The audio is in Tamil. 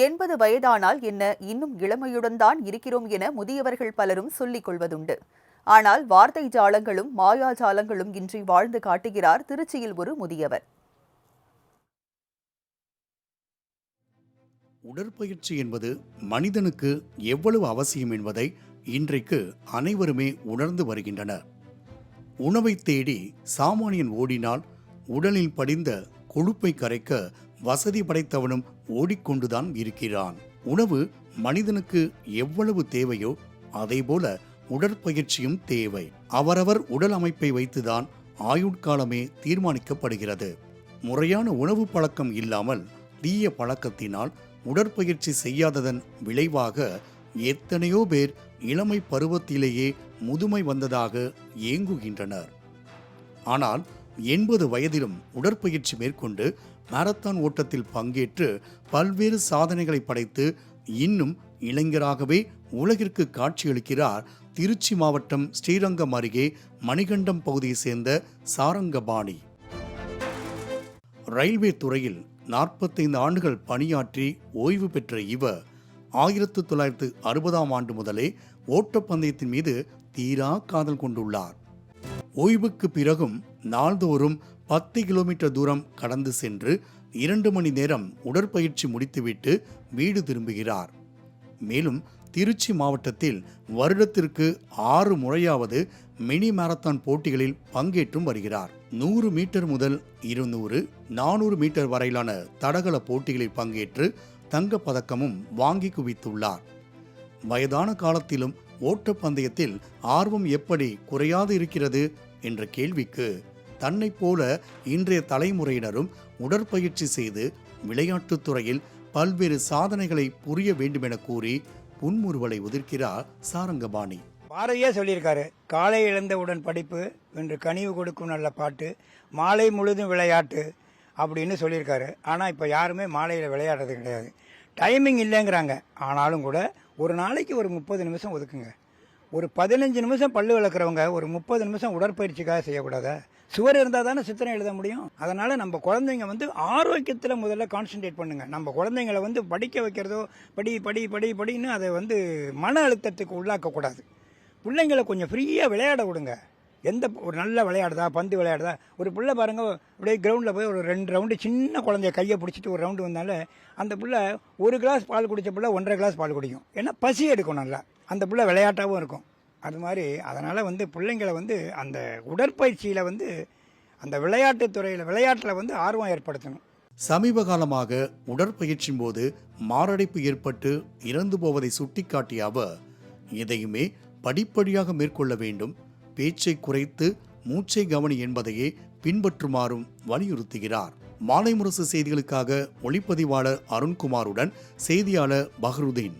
எண்பது வயதானால் என்ன இன்னும் இளமையுடன் தான் இருக்கிறோம் என முதியவர்கள் பலரும் சொல்லிக் கொள்வதுண்டு. ஆனால் வார்த்தை ஜாலங்களும் மாயாஜாலங்களும் இன்றி வாழ்ந்து காட்டுகிறார் திருச்சியில் ஒரு முதியவர். உடற்பயிற்சி என்பது மனிதனுக்கு எவ்வளவு அவசியம் என்பதை இன்றைக்கு அனைவருமே உணர்ந்து வருகின்றனர். உணவை தேடி சாமானியன் ஓடினால் உடலில் படிந்த கொழுப்பை கரைக்க வசதி படைத்தவனும் ஓடிக்கொண்டுதான் இருக்கிறான். உணவு மனிதனுக்கு எவ்வளவு தேவையோ அதேபோல உடற்பயிற்சியும் தேவை. அவரவர் உடல் அமைப்பை வைத்துதான் ஆயுட்காலமே தீர்மானிக்கப்படுகிறது. முறையான உணவு பழக்கம் இல்லாமல் தீய பழக்கத்தினால் உடற்பயிற்சி செய்யாததன் விளைவாக எத்தனையோ பேர் இளமை பருவத்திலேயே முதுமை வந்ததாக ஏங்குகின்றனர். ஆனால் எண்பது வயதிலும் உடற்பயிற்சி மேற்கொண்டு மாரத்தான் ஓட்டத்தில் பங்கேற்று பல்வேறு சாதனைகளை படைத்து இன்னும் இளைஞராகவே உலகிற்கு காட்சியளிக்கிறார் திருச்சி மாவட்டம் ஸ்ரீரங்கம் அருகே மணிகண்டம் பகுதியை சேர்ந்த சாரங்கபாணி. ரயில்வே துறையில் நாற்பத்தைந்து ஆண்டுகள் பணியாற்றி ஓய்வு பெற்ற இவர் ஆயிரத்து தொள்ளாயிரத்து அறுபதாம் ஆண்டு முதலே ஓட்டப்பந்தயத்தின் மீது தீரா காதல் கொண்டுள்ளார். ஓய்வுக்கு பிறகும் நாள்தோறும் பத்து கிலோமீட்டர் தூரம் கடந்து சென்று இரண்டு மணி நேரம் உடற்பயிற்சி முடித்துவிட்டு வீடு திரும்புகிறார். மேலும் திருச்சி மாவட்டத்தில் வருடத்திற்கு ஆறு முறையாவது மினி மாரத்தான் போட்டிகளில் பங்கேற்றும் வருகிறார். நூறு மீட்டர் முதல் இருநூறு நானூறு மீட்டர் வரையிலான தடகள போட்டிகளில் பங்கேற்று தங்கப்பதக்கமும் வாங்கி குவித்துள்ளார். வயதான காலத்திலும் ஓட்டப்பந்தயத்தில் ஆர்வம் எப்படி குறையாது இருக்கிறது என்ற கேள்விக்கு தன்னைப் போல இன்றைய தலைமுறையினரும் உடற்பயிற்சி செய்து விளையாட்டுத் துறையில் பல்வேறு சாதனைகளை புரிய வேண்டுமென கூறி புன்முறுவலை உதிர்க்கிறார் சாரங்கபாணி. பாரதியே சொல்லியிருக்காரு காலை இழந்தவுடன் படிப்பு என்று கனிவு கொடுக்கும் நல்ல பாட்டு மாலை முழுதும் விளையாட்டு அப்படின்னு சொல்லியிருக்காரு. ஆனால் இப்போ யாருமே மாலையில் விளையாடுறது கிடையாது. டைமிங் இல்லைங்கிறாங்க. ஆனாலும் கூட ஒரு நாளைக்கு ஒரு முப்பது நிமிஷம் ஒதுக்குங்க. ஒரு பதினஞ்சு நிமிஷம் பல்லு விளக்குறவங்க ஒரு முப்பது நிமிஷம் உடற்பயிற்சிக்காக செய்யக்கூடாதா? சுவர் இருந்தால் தானே சித்திரம் எழுத முடியும். அதனால் நம்ம குழந்தைங்க வந்து ஆரோக்கியத்தில் முதல்ல கான்சென்ட்ரேட் பண்ணுங்க. நம்ம குழந்தைங்களை வந்து படிக்க வைக்கிறதோ படி படி படி படின்னு அதை வந்து மன அழுத்தத்துக்கு உள்ளாக்கக்கூடாது. பிள்ளைங்களை கொஞ்சம் ஃப்ரீயாக விளையாட விடுங்க. எந்த ஒரு நல்ல விளையாடுதா பந்து விளையாடுதா ஒரு பிள்ளை பாருங்க அப்படியே கிரவுண்டில் போய் ஒரு ரெண்டு ரவுண்டு சின்ன குழந்தைய கையை பிடிச்சிட்டு ஒரு ரவுண்டு வந்தாலே அந்த பிள்ளை ஒரு கிளாஸ் பால் குடித்த பிள்ளை ஒன்றரை கிளாஸ் பால் குடிக்கும். ஏன்னா பசி எடுக்கும் நல்லா. அந்த பிள்ளை விளையாட்டாகவும் இருக்கும். அது மாதிரி அதனால் வந்து பிள்ளைங்களை வந்து அந்த உடற்பயிற்சியில் வந்து அந்த விளையாட்டு துறையில் விளையாட்டில் வந்து ஆர்வம் ஏற்படுத்தணும். சமீப காலமாக உடற்பயிற்சியின் போது மாரடைப்பு ஏற்பட்டு இறந்து போவதை சுட்டிக்காட்டிய அவர் எதையுமே படிப்படியாக மேற்கொள்ள வேண்டும். பேச்சை குறைத்து மூச்சை கவனி என்பதையே பின்பற்றுமாறும் வலியுறுத்துகிறார். மாலை முரசு செய்திகளுக்காக ஒளிப்பதிவாளர் அருண்குமாருடன் செய்தியாளர் பஹ்ருதீன்.